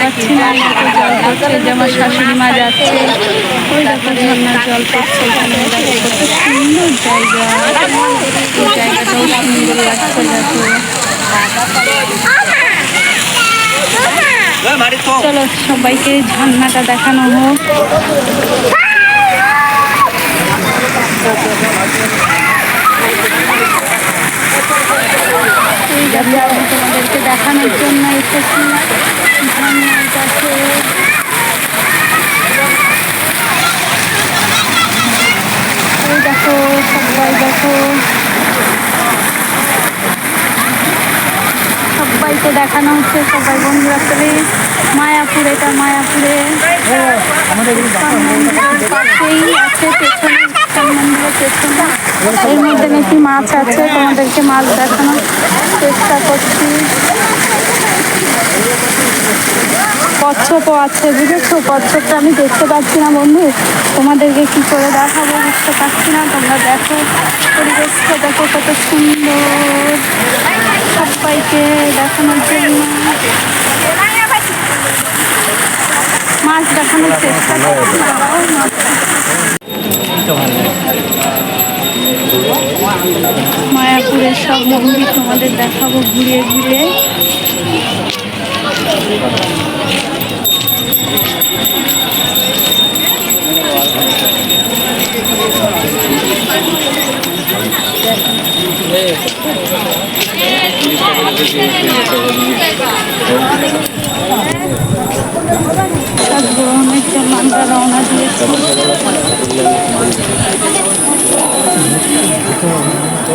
পাচ্ছি না দেখো জল পড়ছে, যেমন শাশুড়ি মা যাচ্ছে, ওই দেখো ঝর্নার জল পড়ছে কত সুন্দর জায়গা, এই জায়গাটাও সুন্দর লাগছে, দেখো। চলো সবাইকে ঝর্ণাটা দেখানো হোক। তোমাদেরকে দেখানোর জন্য এসেছি। ঝর্ণার কাছে এই দেখো সবাই দেখো সবাইকে দেখানো হচ্ছে সবাই বন্ধুরা প্লিজ মায়াপুর এটা মায়াপুরে পাশেই আছে পেছনে মন্দিরের পেছনে। এর মধ্যে নাকি মাছ আছে, তোমাদেরকে মাছ দেখানোর চেষ্টা করছি। কচ্ছপও আছে, বুঝেছ? কচ্ছপটা আমি দেখতে পাচ্ছি না, বন্ধু। তোমাদেরকে কি করে দেখাবো বুঝতে পারছি না। তোমরা দেখো, পরিবেশটা দেখো কত সুন্দর। সবাইকে দেখানোর জন্য। মাছ দেখানোর চেষ্টা করছি। বাবাও সব মন্দির তোমাদের দেখাবো ঘুরে ঘুরে সব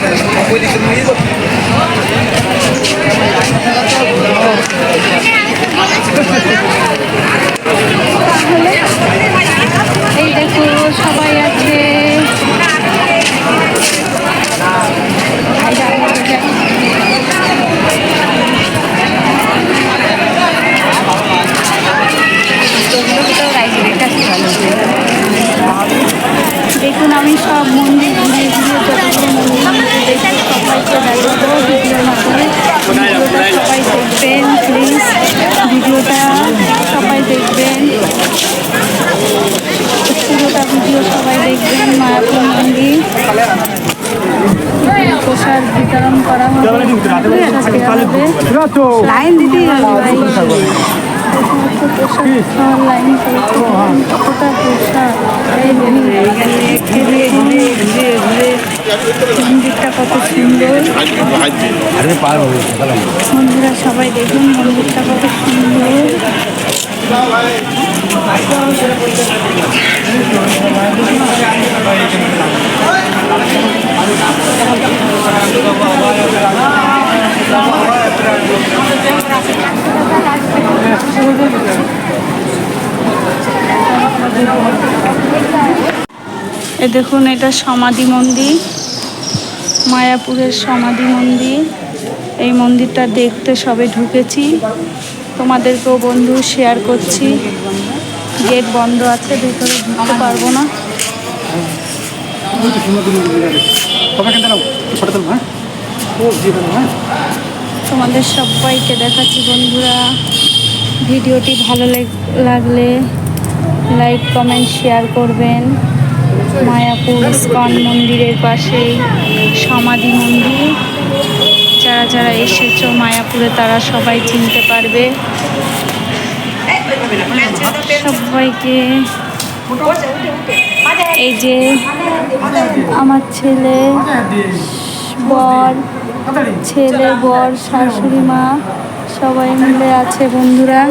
এই প্রসাদ এই মন্দিরটা কত সুন্দর বন্ধুরা সবাই দেখুন মন্দিরটা কত সুন্দর। এ দেখুন, এটা সমাধি মন্দির, মায়াপুরের সমাধি মন্দির। এই মন্দিরটা দেখতে সবে ঢুকেছি। তোমাদেরকেও বন্ধু শেয়ার করছি। গেট বন্ধ আছে, ভেতরে ঢুকতে পারব না। তোমাদের সবাইকে দেখাচ্ছি বন্ধুরা। ভিডিওটি ভালো লেগ- লাগলে লাইক কমেন্ট শেয়ার করবেন। মায়াপুর ইস্কন মন্দিরের পাশেই সমাধি মন্দির। যারা যারা এসেছ মায়াপুরে, তারা সবাই চিনতে পারবে। সবাইকে এই যে আমার ছেলে, বর ছেলে, বর, শাশুড়ি, মা, সবাই মিলে আছে বন্ধুরা।